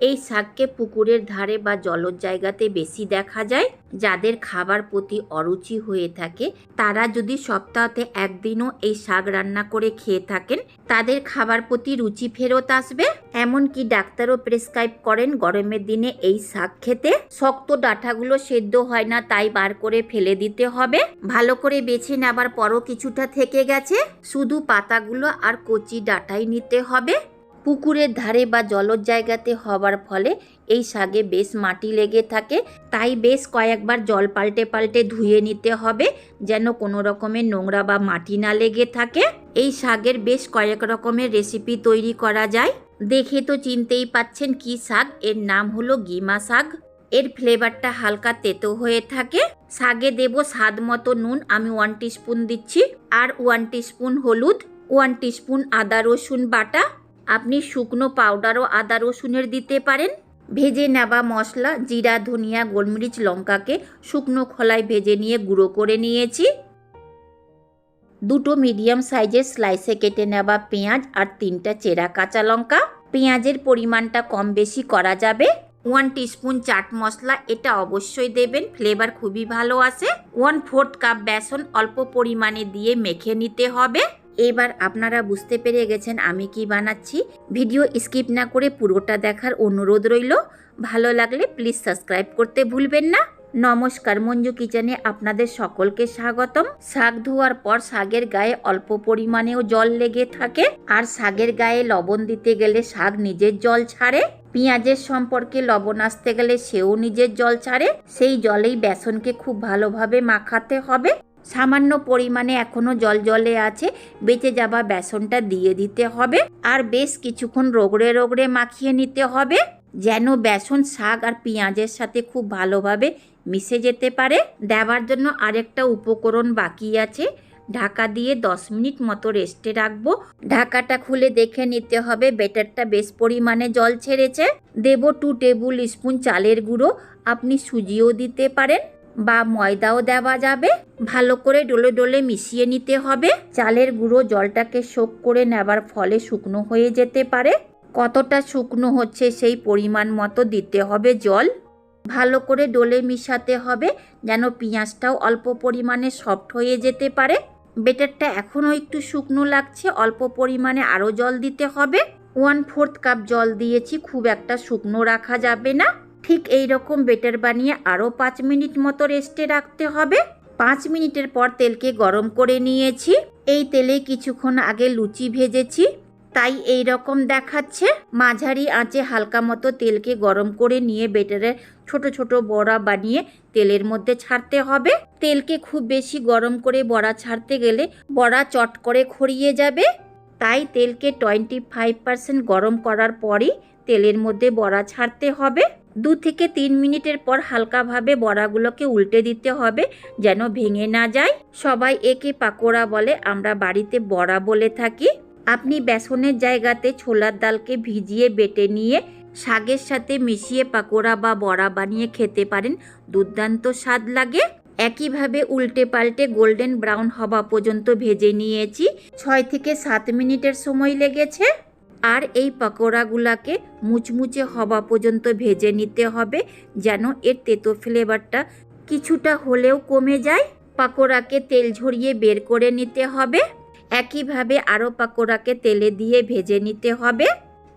এই শাককে পুকুরের ধারে বা জলজ জায়গাতে বেশি দেখা যায়। যাদের খাবার প্রতি অরুচি হয়ে থাকে, তারা যদি সপ্তাহতে একদিনও এই শাক রান্না করে খেয়ে থাকেন, তাদের খাবার প্রতি রুচি ফেরত আসবে। এমনকি ডাক্তারও প্রেসক্রাইব করেন, গরমের দিনে এই শাক খেতে। শক্ত ডাঁটাগুলো সেদ্ধ হয় না, তাই বার করে ফেলে দিতে হবে। ভালো করে বেছে নেবার পরও কিছুটা থেকে গেছে। শুধু পাতাগুলো আর কচি ডাঁটাই নিতে হবে। পুকুরের ধারে বা জলজ জায়গাতে হবার ফলে এই শাকে বেশ মাটি লেগে থাকে। তাই বেশ কয়েকবার জল পাল্টে পাল্টে ধুয়ে নিতে হবে যেন কোনো রকমের নোংরা বা মাটি না লেগে থাকে। এই শাকের বেশ কয়েক রকমের রেসিপি তৈরি করা যায়। দেখে তো চিনতেই পাচ্ছেন কি শাক এর নাম হলো গিমা শাক এর ফ্লেভারটা হালকা তেতো হয়ে থাকে। শাগে দেব স্বাদ মতো নুন, আমি ওয়ান টিস্পুন দিচ্ছি। আর ওয়ান টিস্পুন হলুদ ওয়ান টিস্পুন আদা রসুন বাটা। আপনি শুকনো পাউডারও আদা রসুনের দিতে পারেন। ভেজে নেওয়া মশলা, জিরা, ধনিয়া, গোলমরিচ, লঙ্কাকে শুকনো খোলায় ভেজে নিয়ে গুঁড়ো করে নিয়েছি। দুটো মিডিয়াম সাইজের স্লাইসে কেটে নেওয়া পেঁয়াজ আর তিনটা চেরা কাঁচা লঙ্কা। পেঁয়াজের পরিমাণটা কম বেশি করা যাবে। ওয়ান টিস্পুন চাট মশলা, এটা অবশ্যই দেবেন ফ্লেভার খুবই ভালো আসে। ওয়ান ফোর্থ কাপ বেসন অল্প পরিমাণে দিয়ে মেখে নিতে হবে। এবার আপনারা বুঝতে পেরে গেছেন আমি কি বানাচ্ছি। ভিডিও স্কিপ না করে পুরোটা দেখার অনুরোধ রইল। ভালো লাগলে প্লিজ সাবস্ক্রাইব করতে ভুলবেন না। নমস্কার, মঞ্জু কিচেনে আপনাদের সকলকে স্বাগতম। শাক ধোয়ার পর শাকের গায়ে অল্প পরিমাণেও জল লেগে থাকে আর শাকের গায়ে লবণ দিতে গেলে শাক নিজের জল ছাড়ে। পেঁয়াজের সম্পর্কে লবণ আসতে গেলে সেও নিজের জল ছাড়ে। সেই জলেই বেসনকে খুব ভালোভাবে মাখাতে হবে। সামান্য পরিমাণে এখনও জল জলে আছে, বেঁচে যাওয়া বেসনটা দিয়ে দিতে হবে আর বেশ কিছুক্ষণ রগড়ে রগড়ে মাখিয়ে নিতে হবে যেন বেসন, শাক আর পেঁয়াজের সাথে খুব ভালোভাবে মিশে যেতে পারে। দেওয়ার জন্য আরেকটা উপকরণ বাকি আছে। ঢাকা দিয়ে দশ মিনিট মতো রেস্টে রাখব। ঢাকাটা খুলে দেখে নিতে হবে বেটারটা বেশ পরিমাণে জল ছেড়েছে। দেব টু টেবিল স্পুন চালের গুঁড়ো। আপনি সুজিও দিতে পারেন। বা ময়দাও দেওয়া যাবে। ভালো করে ডোলে ডোলে মিশিয়ে নিতে হবে। চালের গুঁড়ো জলটাকে শোক করে নেবার ফলে শুকনো হয়ে যেতে পারে। কতটা শুকনো হচ্ছে সেই পরিমাণ মতো দিতে হবে জল। ভালো করে ডোলে মিশাতে হবে যেন পেঁয়াজটাও অল্প পরিমাণে সফট হয়ে যেতে পারে। বেটারটা এখনও একটু শুকনো লাগছে, অল্প পরিমাণে আরও জল দিতে হবে। ওয়ান ফোর্থ কাপ জল দিয়েছি, খুব একটা শুকনো রাখা যাবে না। ঠিক এই রকম বেটার বানিয়ে আরও পাঁচ মিনিট মতো রেস্টে রাখতে হবে। পাঁচ মিনিটের পর তেলকে গরম করে নিয়েছি। এই তেলে কিছুক্ষণ আগে লুচি ভেজেছি। তাই এই রকম দেখাচ্ছে। মাঝারি আঁচে হালকা মতো তেলকে গরম করে নিয়ে বেটারের ছোট ছোট বড়া বানিয়ে তেলের মধ্যে ছাড়তে হবে। তেলকে খুব বেশি গরম করে বড়া ছাড়তে গেলে বড়া চট করে খড়িয়ে যাবে। তাই তেলকে টোয়েন্টি ফাইভ পার্সেন্ট গরম করার পরই তেলের মধ্যে বড়া ছাড়তে হবে। দু থেকে তিন মিনিটের পর হালকাভাবে বড়াগুলোকে উল্টে দিতে হবে যেন ভেঙে না যায়। সবাই একে পাকোড়া বলে, আমরা বাড়িতে বড়া বলে থাকি। আপনি বেসনের জায়গাতে ছোলার ডালকে ভিজিয়ে বেটে নিয়ে শাকের সাথে মিশিয়ে পাকোড়া বা বড়া বানিয়ে খেতে পারেন। দুর্দান্ত স্বাদ লাগে। একইভাবে উল্টে পাল্টে গোল্ডেন ব্রাউন হওয়া পর্যন্ত ভেজে নিয়েছি। ছয় থেকে সাত মিনিটের সময় লেগেছে। আর এই পাকোড়াগুলাকে মুচমুচে হওয়া পর্যন্ত ভেজে নিতে হবে যেন এর তেতো ফ্লেভারটা কিছুটা হলেও কমে যায়। পাকোড়াকে তেল ঝরিয়ে বের করে নিতে হবে। একইভাবে আরও পাকোড়াকে তেলে দিয়ে ভেজে নিতে হবে।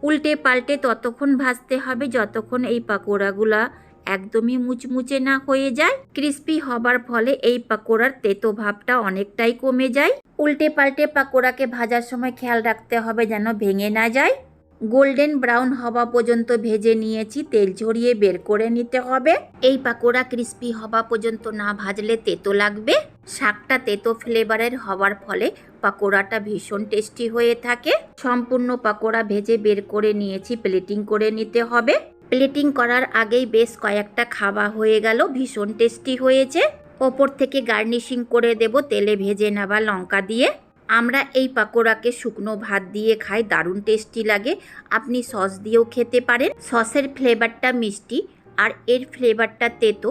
উল্টে পাল্টে ততক্ষণ ভাজতে হবে যতক্ষণ এই পাকোড়াগুলা একদমই মুচমুচে না হয়ে যায়। ক্রিস্পি হবার ফলে এই পাকোড়ার তেতো ভাবটা অনেকটাই কমে যায়। উল্টে পাল্টে পাকোড়াকে ভাজার সময় খেয়াল রাখতে হবে যেন ভেঙে না যায়। গোল্ডেন ব্রাউন হওয়া পর্যন্ত ভেজে নিয়েছি, তেল ঝরিয়ে বের করে নিতে হবে। এই পাকোড়া ক্রিস্পি হওয়া পর্যন্ত না ভাজলে তেতো লাগবে। শাকটা তেতো ফ্লেভারের হওয়ার ফলে পাকোড়াটা ভীষণ টেস্টি হয়ে থাকে। সম্পূর্ণ পাকোড়া ভেজে বের করে নিয়েছি, প্লেটিং করে নিতে হবে। প্লেটিং করার আগেই বেশ কয়েকটা খাওয়া হয়ে গেল। ভীষণ টেস্টি হয়েছে। ওপর থেকে গার্নিশিং করে দেব তেলে ভেজে নেওয়া লঙ্কা দিয়ে। আমরা এই পাকোড়াকে শুকনো ভাত দিয়ে খাই, দারুণ টেস্টি লাগে। আপনি সস দিয়েও খেতে পারেন। সসের ফ্লেভারটা মিষ্টি আর এর ফ্লেভারটা তেতো।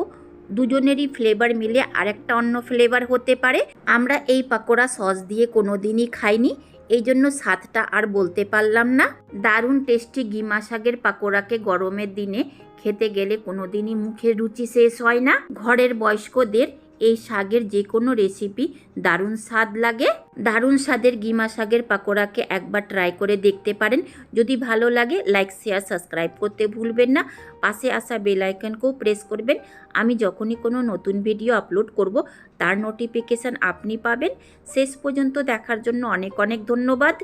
দুজনেরই ফ্লেভার মিলে আরেকটা অন্য ফ্লেভার হতে পারে। আমরা এই পাকোড়া সস দিয়ে কোনো দিনই খাইনি। এই জন্য স্বাদটা আর বলতে পারলাম না। দারুণ টেস্টি গিমা শাকের পাকোড়াকে গরমের দিনে খেতে গেলে কোনোদিনই মুখের রুচি শেষ হয় না। ঘরের বয়স্কদের এই শাকের যে কোনো রেসিপি দারুণ স্বাদ লাগে। দারুণ স্বাদের গিমা শাকের পাকোড়াকে একবার ট্রাই করে দেখতে পারেন। যদি ভালো লাগে লাইক শেয়ার সাবস্ক্রাইব করতে ভুলবেন না। পাশে আসা বেল আইকনকেও প্রেস করবেন। আমি যখনই কোনো নতুন ভিডিও আপলোড করব, তার নোটিফিকেশান আপনি পাবেন। শেষ পর্যন্ত দেখার জন্য অনেক অনেক ধন্যবাদ।